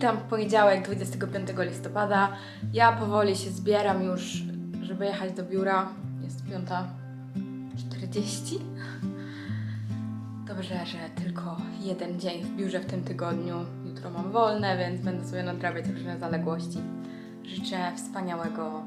Witam w poniedziałek 25 listopada. Ja powoli się zbieram już, żeby jechać do biura. Jest 5.40. Dobrze, że tylko jeden dzień w biurze w tym tygodniu. Jutro mam wolne, więc będę sobie nadrabiać różne zaległości. Życzę wspaniałego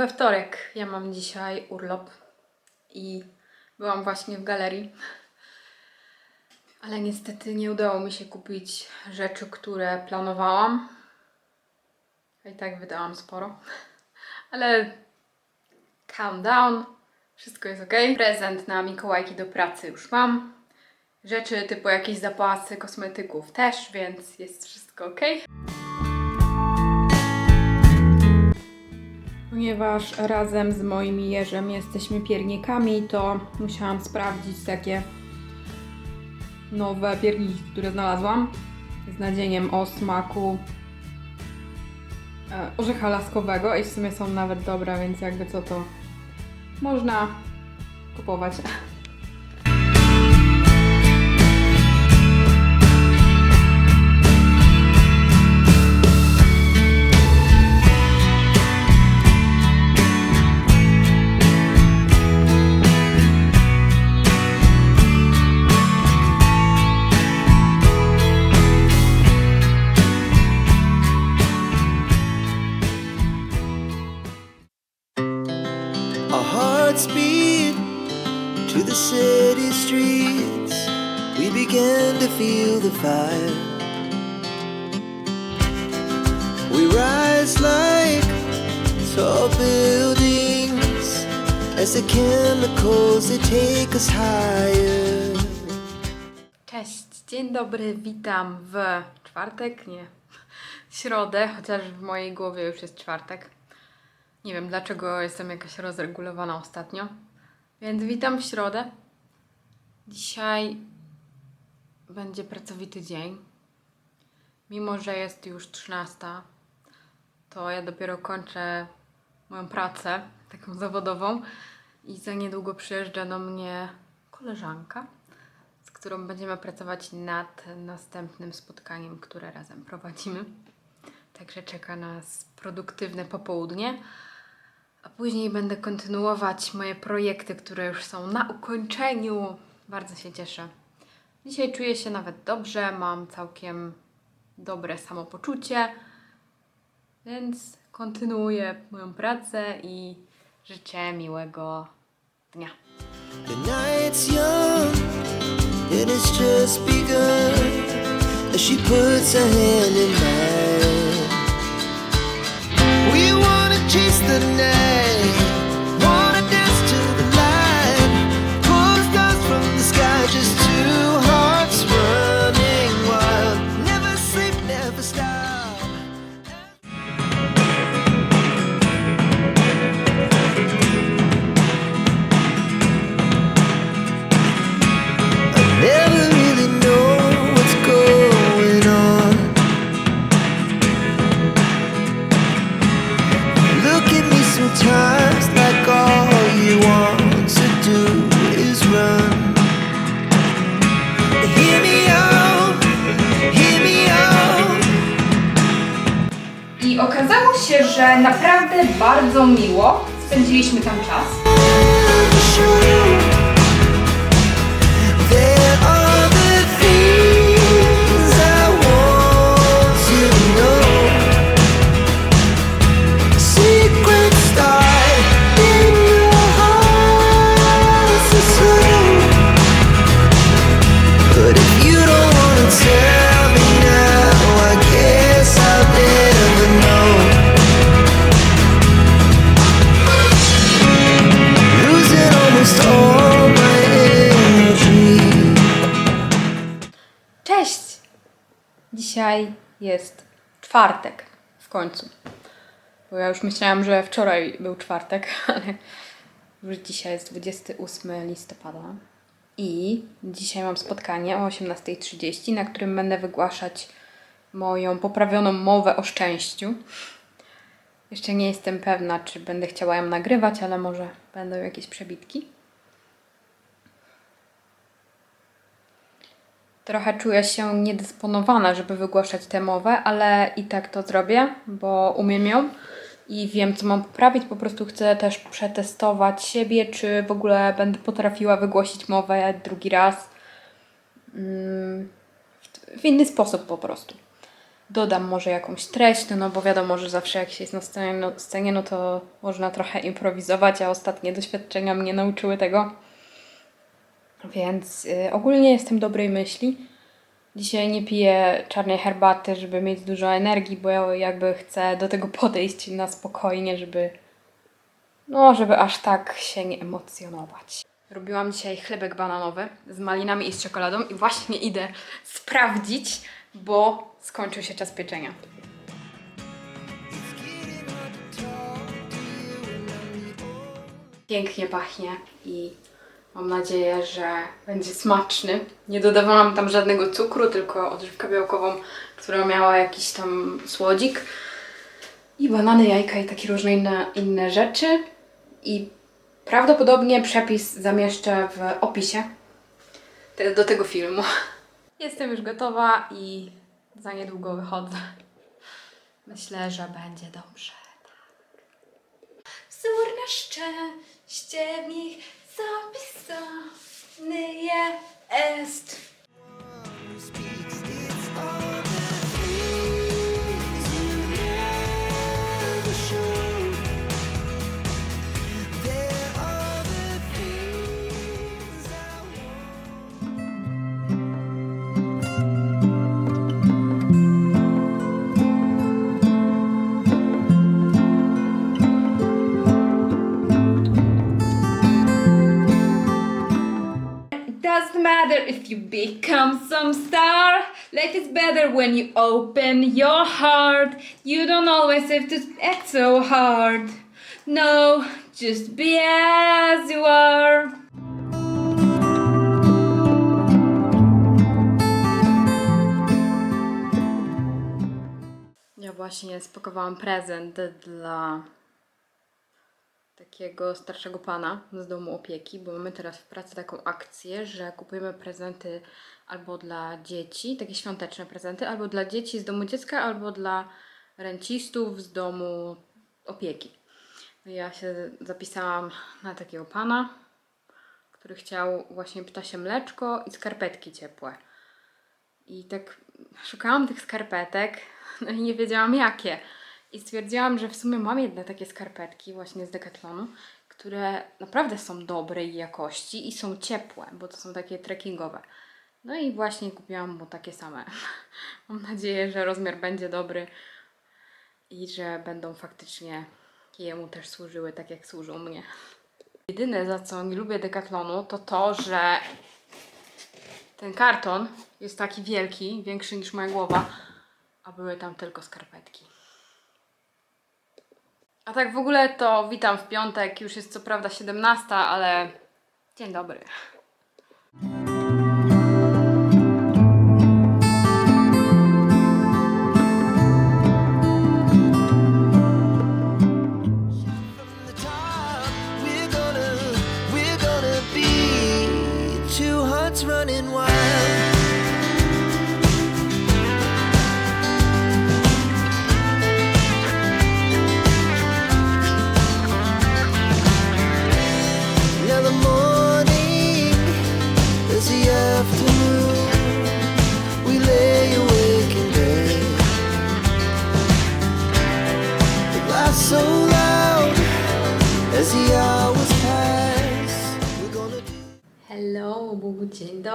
we wtorek. Ja mam dzisiaj urlop i byłam właśnie w galerii. Ale niestety nie udało mi się kupić rzeczy, które planowałam. I tak wydałam sporo. Ale calm down. Wszystko jest ok. Prezent na Mikołajki do pracy już mam. Rzeczy typu jakieś zapasy kosmetyków też, więc jest wszystko ok. Ponieważ razem z moim jeżem jesteśmy piernikami, to musiałam sprawdzić takie nowe pierniki, które znalazłam z nadzieniem o smaku e, orzecha laskowego i w sumie są nawet dobre, więc jakby co to można kupować. Feel the fire. We rise like tall buildings as the chemicals they take us higher. Cześć, dzień dobry, witam w czwartek, nie, środę, chociaż w mojej głowie już jest czwartek. Nie wiem dlaczego jestem jakaś rozregulowana ostatnio, więc witam w środę. Dzisiaj będzie pracowity dzień. Mimo, że jest już 13, to ja dopiero kończę moją pracę, taką zawodową i za niedługo przyjeżdża do mnie koleżanka z którą będziemy pracować nad następnym spotkaniem, które razem prowadzimy. Także czeka nas produktywne popołudnie, a później będę kontynuować moje projekty, które już są na ukończeniu. Bardzo się cieszę. Dzisiaj czuję się nawet dobrze, mam całkiem dobre samopoczucie, więc kontynuuję moją pracę i życzę miłego dnia. She puts hand in mine, we wanna chase the night, bardzo miło spędziliśmy tam czas. Czwartek w końcu. Bo ja już myślałam, że wczoraj był czwartek, ale już dzisiaj jest 28 listopada. I dzisiaj mam spotkanie o 18.30, na którym będę wygłaszać moją poprawioną mowę o szczęściu. Jeszcze nie jestem pewna, czy będę chciała ją nagrywać, ale może będą jakieś przebitki. Trochę czuję się niedysponowana, żeby wygłaszać tę mowę, ale i tak to zrobię, bo umiem ją i wiem, co mam poprawić. Po prostu chcę też przetestować siebie, czy w ogóle będę potrafiła wygłosić mowę drugi raz mm, w- inny sposób po prostu. Dodam może jakąś treść, no bo wiadomo, że zawsze jak się jest na scenie no, scenie, no to można trochę improwizować, a ostatnie doświadczenia mnie nauczyły tego. Więc y, ogólnie jestem dobrej myśli. Dzisiaj nie piję czarnej herbaty, żeby mieć dużo energii, bo ja jakby chcę do tego podejść na spokojnie, żeby no, żeby aż tak się nie emocjonować. Robiłam dzisiaj chlebek bananowy z malinami i z czekoladą i właśnie idę sprawdzić, bo skończył się czas pieczenia. Pięknie pachnie i mam nadzieję, że będzie smaczny. Nie dodawałam tam żadnego cukru, tylko odżywkę białkową, która miała jakiś tam słodzik. I banany, jajka i takie różne inne, inne rzeczy. I prawdopodobnie przepis zamieszczę w opisie do tego filmu. Jestem już gotowa i za niedługo wychodzę. Myślę, że będzie dobrze. Wzór na szczęście w nich zapisany jest. speaks, it's you become some star. Life is better when you open your heart. You don't always have to act so hard. No, just be as you are. Ja właśnie spakowałam prezent dla takiego starszego pana z domu opieki, bo mamy teraz w pracy taką akcję, że kupujemy prezenty albo dla dzieci, takie świąteczne prezenty, albo dla dzieci z domu dziecka, albo dla rencistów z domu opieki. Ja się zapisałam na takiego pana, który chciał właśnie ptasie mleczko i skarpetki ciepłe. I tak szukałam tych skarpetek, no i nie wiedziałam jakie. I stwierdziłam, że w sumie mam jedne takie skarpetki właśnie z Decathlonu, które naprawdę są dobrej jakości i są ciepłe, bo to są takie trekkingowe. No i właśnie kupiłam mu takie same. Mam nadzieję, że rozmiar będzie dobry i że będą faktycznie jemu też służyły tak jak służą mnie. Jedyne za co nie lubię Decathlonu to to, że ten karton jest taki wielki, większy niż moja głowa, a były tam tylko skarpetki. A tak w ogóle to witam w piątek, już jest co prawda 17, ale dzień dobry.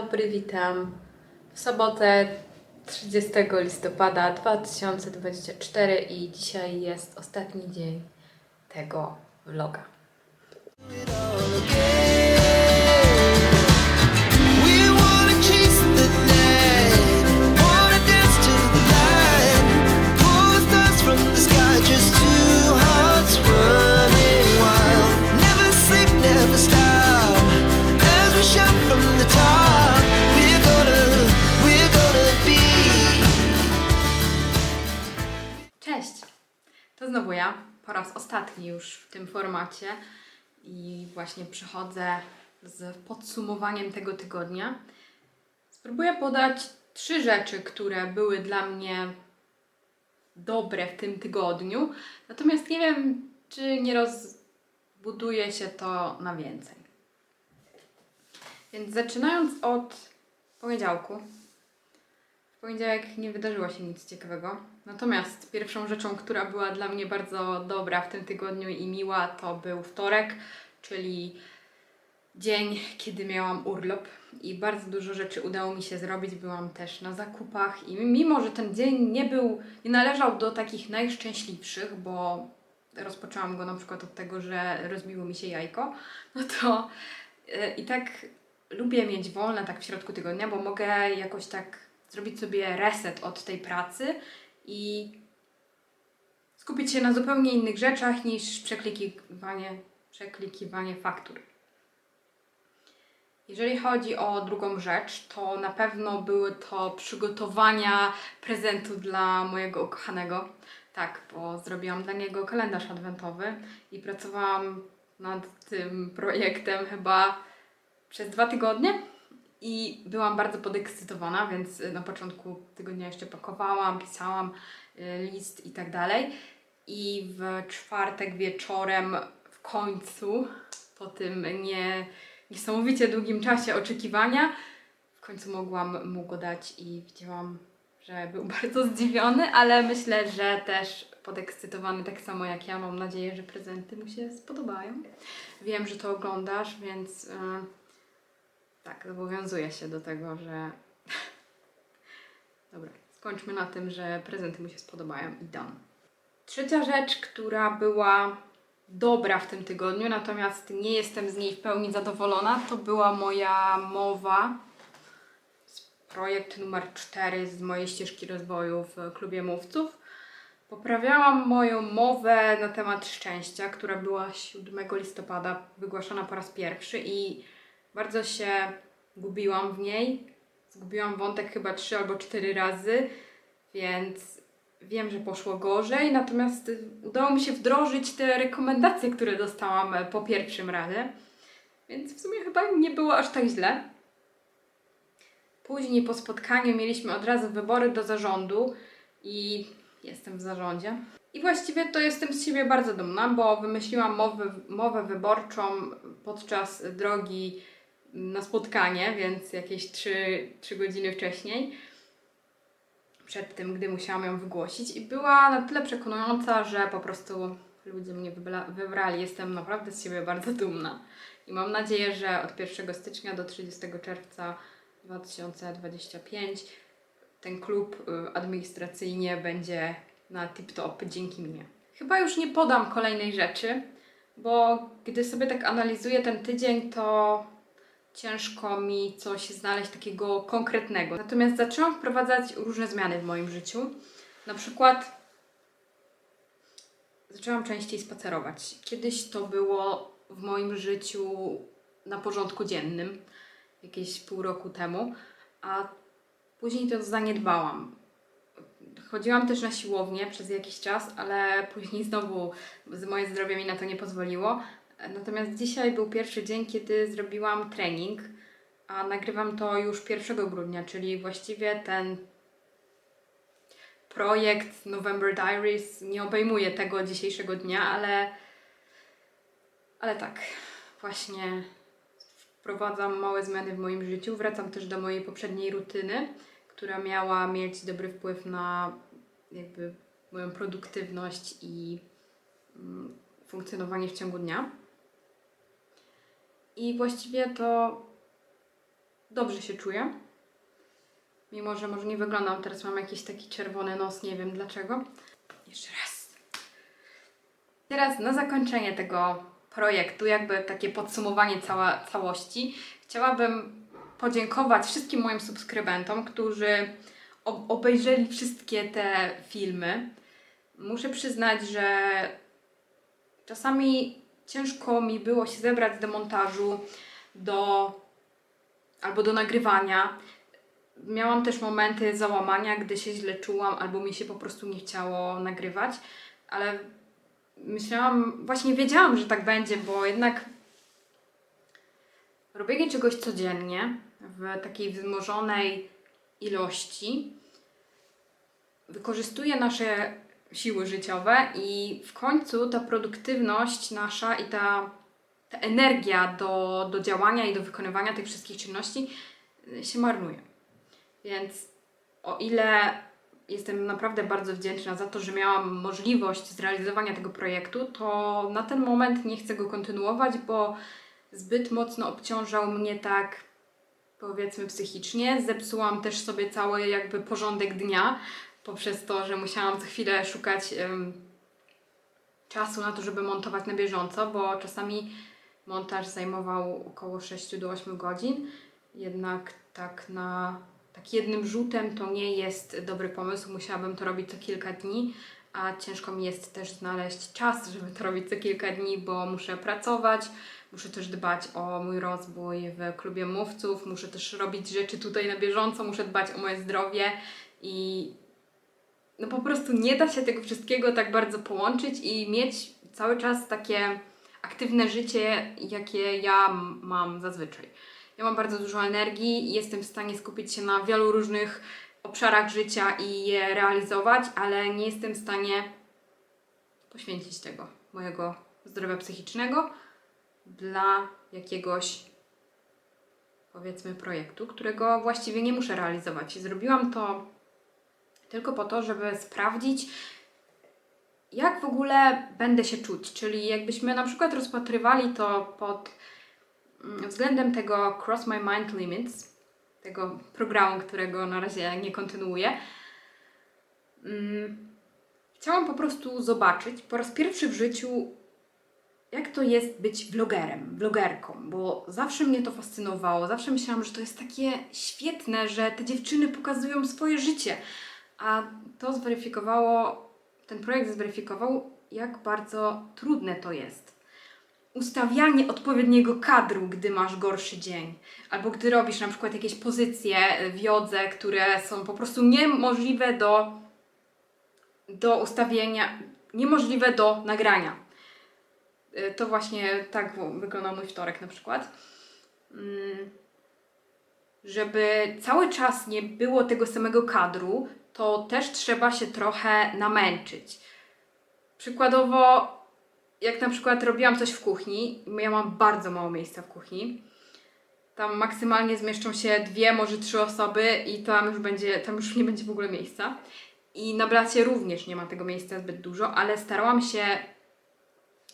Dobry, witam w sobotę 30 listopada 2024 i dzisiaj jest ostatni dzień tego vloga. Ostatni już w tym formacie i właśnie przychodzę z podsumowaniem tego tygodnia. Spróbuję podać trzy rzeczy, które były dla mnie dobre w tym tygodniu, natomiast nie wiem, czy nie rozbuduje się to na więcej. Więc zaczynając od poniedziałku. Poniedziałek nie wydarzyło się nic ciekawego. Natomiast pierwszą rzeczą, która była dla mnie bardzo dobra w tym tygodniu i miła, to był wtorek, czyli dzień, kiedy miałam urlop i bardzo dużo rzeczy udało mi się zrobić. Byłam też na zakupach i mimo, że ten dzień nie był, nie należał do takich najszczęśliwszych, bo rozpoczęłam go na przykład od tego, że rozbiło mi się jajko, no to e, i tak lubię mieć wolne tak w środku tygodnia, bo mogę jakoś tak zrobić sobie reset od tej pracy i skupić się na zupełnie innych rzeczach niż przeklikiwanie, przeklikiwanie faktur. Jeżeli chodzi o drugą rzecz, to na pewno były to przygotowania prezentu dla mojego ukochanego. Tak, bo zrobiłam dla niego kalendarz adwentowy i pracowałam nad tym projektem chyba przez dwa tygodnie i byłam bardzo podekscytowana, więc na początku tygodnia jeszcze pakowałam, pisałam y, list i tak dalej. I w czwartek wieczorem w końcu, po tym nie, niesamowicie długim czasie oczekiwania, w końcu mogłam mu go dać i widziałam, że był bardzo zdziwiony, ale myślę, że też podekscytowany tak samo jak ja. Mam nadzieję, że prezenty mu się spodobają. Wiem, że to oglądasz, więc... y, tak, zobowiązuję się do tego, że. Dobra, skończmy na tym, że prezenty mu się spodobają i dam. Trzecia rzecz, która była dobra w tym tygodniu, natomiast nie jestem z niej w pełni zadowolona, to była moja mowa. Projekt numer 4 z mojej ścieżki rozwoju w klubie mówców. Poprawiałam moją mowę na temat szczęścia, która była 7 listopada wygłaszana po raz pierwszy i bardzo się gubiłam w niej. Zgubiłam wątek chyba trzy albo cztery razy, więc wiem, że poszło gorzej. Natomiast y, udało mi się wdrożyć te rekomendacje, które dostałam e, po pierwszym razie. Więc w sumie chyba nie było aż tak źle. Później po spotkaniu mieliśmy od razu wybory do zarządu i jestem w zarządzie. I właściwie to jestem z siebie bardzo dumna, bo wymyśliłam mowę, mowę wyborczą podczas drogi na spotkanie, więc jakieś 3, 3 godziny wcześniej, przed tym, gdy musiałam ją wygłosić. I była na tyle przekonująca, że po prostu ludzie mnie wybrali. Jestem naprawdę z siebie bardzo dumna. I mam nadzieję, że od 1 stycznia do 30 czerwca 2025 ten klub y, administracyjnie będzie na tip-top dzięki mnie. Chyba już nie podam kolejnej rzeczy, bo gdy sobie tak analizuję ten tydzień, to ciężko mi coś znaleźć takiego konkretnego. Natomiast zaczęłam wprowadzać różne zmiany w moim życiu. Na przykład zaczęłam częściej spacerować. Kiedyś to było w moim życiu na porządku dziennym, jakieś pół roku temu, a później to zaniedbałam. Chodziłam też na siłownię przez jakiś czas, ale później znowu moje zdrowie mi na to nie pozwoliło. Natomiast dzisiaj był pierwszy dzień, kiedy zrobiłam trening, a nagrywam to już 1 grudnia, czyli właściwie ten projekt November Diaries nie obejmuje tego dzisiejszego dnia, ale, ale tak, właśnie wprowadzam małe zmiany w moim życiu. Wracam też do mojej poprzedniej rutyny, która miała mieć dobry wpływ na jakby moją produktywność i mm, funkcjonowanie w ciągu dnia. I właściwie to dobrze się czuję. Mimo, że może nie wyglądam, teraz mam jakiś taki czerwony nos, nie wiem dlaczego. Jeszcze raz. Teraz na zakończenie tego projektu, jakby takie podsumowanie cała, całości, chciałabym podziękować wszystkim moim subskrybentom, którzy ob- obejrzeli wszystkie te filmy. Muszę przyznać, że czasami ciężko mi było się zebrać do montażu, do albo do nagrywania. Miałam też momenty załamania, gdy się źle czułam, albo mi się po prostu nie chciało nagrywać, ale myślałam, właśnie wiedziałam, że tak będzie, bo jednak robienie czegoś codziennie w takiej wzmożonej ilości wykorzystuje nasze siły życiowe i w końcu ta produktywność nasza i ta, ta energia do, do działania i do wykonywania tych wszystkich czynności y, się marnuje. Więc o ile jestem naprawdę bardzo wdzięczna za to, że miałam możliwość zrealizowania tego projektu, to na ten moment nie chcę go kontynuować, bo zbyt mocno obciążał mnie tak powiedzmy psychicznie. Zepsułam też sobie cały jakby porządek dnia poprzez to, że musiałam co chwilę szukać em, czasu na to, żeby montować na bieżąco, bo czasami montaż zajmował około 6 do 8 godzin. Jednak tak na tak jednym rzutem to nie jest dobry pomysł. Musiałabym to robić co kilka dni, a ciężko mi jest też znaleźć czas, żeby to robić co kilka dni, bo muszę pracować, muszę też dbać o mój rozwój w klubie mówców, muszę też robić rzeczy tutaj na bieżąco, muszę dbać o moje zdrowie i no po prostu nie da się tego wszystkiego tak bardzo połączyć i mieć cały czas takie aktywne życie, jakie ja mam zazwyczaj. Ja mam bardzo dużo energii i jestem w stanie skupić się na wielu różnych obszarach życia i je realizować, ale nie jestem w stanie poświęcić tego mojego zdrowia psychicznego dla jakiegoś powiedzmy projektu, którego właściwie nie muszę realizować. Zrobiłam to tylko po to, żeby sprawdzić, jak w ogóle będę się czuć. Czyli jakbyśmy na przykład rozpatrywali to pod mm, względem tego Cross My Mind Limits, tego programu, którego na razie nie kontynuuję. Mm, Chciałam po prostu zobaczyć po raz pierwszy w życiu, jak to jest być vlogerem, vlogerką, bo zawsze mnie to fascynowało. Zawsze myślałam, że to jest takie świetne, że te dziewczyny pokazują swoje życie. A to zweryfikowało, ten projekt zweryfikował, jak bardzo trudne to jest. Ustawianie odpowiedniego kadru, gdy masz gorszy dzień, albo gdy robisz na przykład jakieś pozycje w jodze, które są po prostu niemożliwe do, do ustawienia, niemożliwe do nagrania. Y, To właśnie tak wyglądał mój wtorek na przykład. Mm, żeby cały czas nie było tego samego kadru, to też trzeba się trochę namęczyć. Przykładowo, jak na przykład robiłam coś w kuchni, ja mam bardzo mało miejsca w kuchni. Tam maksymalnie zmieszczą się dwie, może trzy osoby i tam już będzie, tam już nie będzie w ogóle miejsca. I na blacie również nie ma tego miejsca zbyt dużo, ale starałam się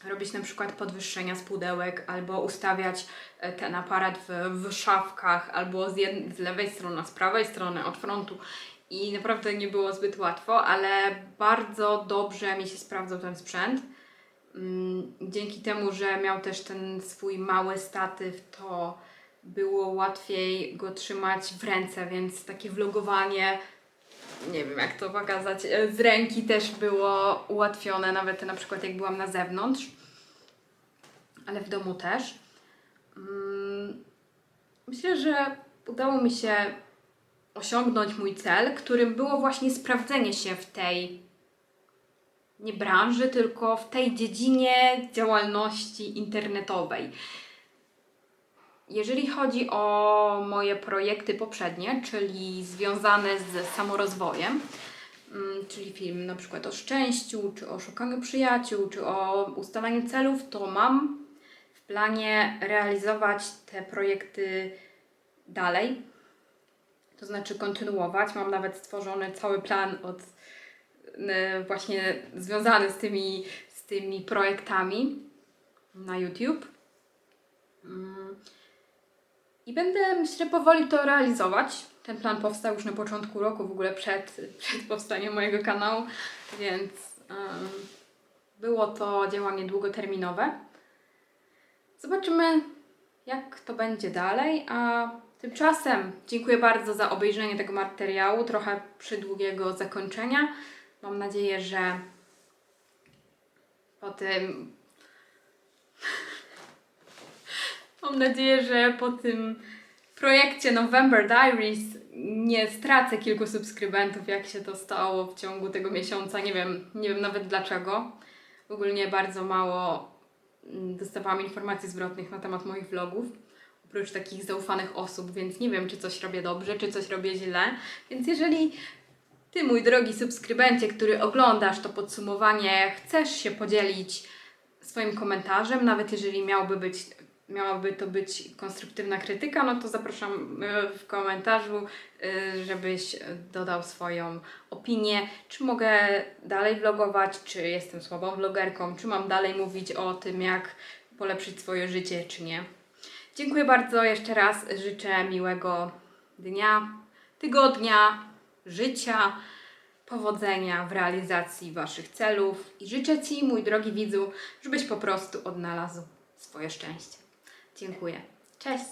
robić na przykład podwyższenia z pudełek, albo ustawiać e, ten aparat w, w szafkach, albo z, jed- z lewej strony, z prawej strony, od frontu. I naprawdę nie było zbyt łatwo, ale bardzo dobrze mi się sprawdzał ten sprzęt. Mm, Dzięki temu, że miał też ten swój mały statyw, to było łatwiej go trzymać w ręce, więc takie vlogowanie, nie wiem jak to pokazać, e, z ręki też było ułatwione, nawet na przykład jak byłam na zewnątrz, ale w domu też. Mm, Myślę, że udało mi się osiągnąć mój cel, którym było właśnie sprawdzenie się w tej nie branży, tylko w tej dziedzinie działalności internetowej. Jeżeli chodzi o moje projekty poprzednie, czyli związane z samorozwojem, mm, czyli film na przykład o szczęściu, czy o szukaniu przyjaciół, czy o ustalaniu celów, to mam w planie realizować te projekty dalej. To znaczy kontynuować. Mam nawet stworzony cały plan od właśnie związany z tymi, z tymi projektami na YouTube. Mm. I będę, myślę, powoli to realizować. Ten plan powstał już na początku roku, w ogóle przed, przed powstaniem mojego kanału, więc em, było to działanie długoterminowe. Zobaczymy, jak to będzie dalej, a tymczasem dziękuję bardzo za obejrzenie tego materiału, trochę przydługiego zakończenia. Mam nadzieję, że po tym. Mam nadzieję, że po tym projekcie November Diaries nie stracę kilku subskrybentów, jak się to stało w ciągu tego miesiąca. Nie wiem, nie wiem nawet dlaczego. Ogólnie bardzo mało mm, dostawałam informacji zwrotnych na temat moich vlogów, oprócz takich zaufanych osób, więc nie wiem, czy coś robię dobrze, czy coś robię źle. Więc jeżeli ty, mój drogi subskrybencie, który oglądasz to podsumowanie, chcesz się podzielić swoim komentarzem, nawet jeżeli miałby być, miałaby to być konstruktywna krytyka, no to zapraszam e, w komentarzu, e, żebyś dodał swoją opinię, czy mogę dalej vlogować, czy jestem słabą vlogerką, czy mam dalej mówić o tym, jak polepszyć swoje życie, czy nie. Dziękuję bardzo jeszcze raz, życzę miłego dnia, tygodnia, życia, powodzenia w realizacji Waszych celów i życzę Ci, mój drogi widzu, żebyś po prostu odnalazł swoje szczęście. Dziękuję. Cześć!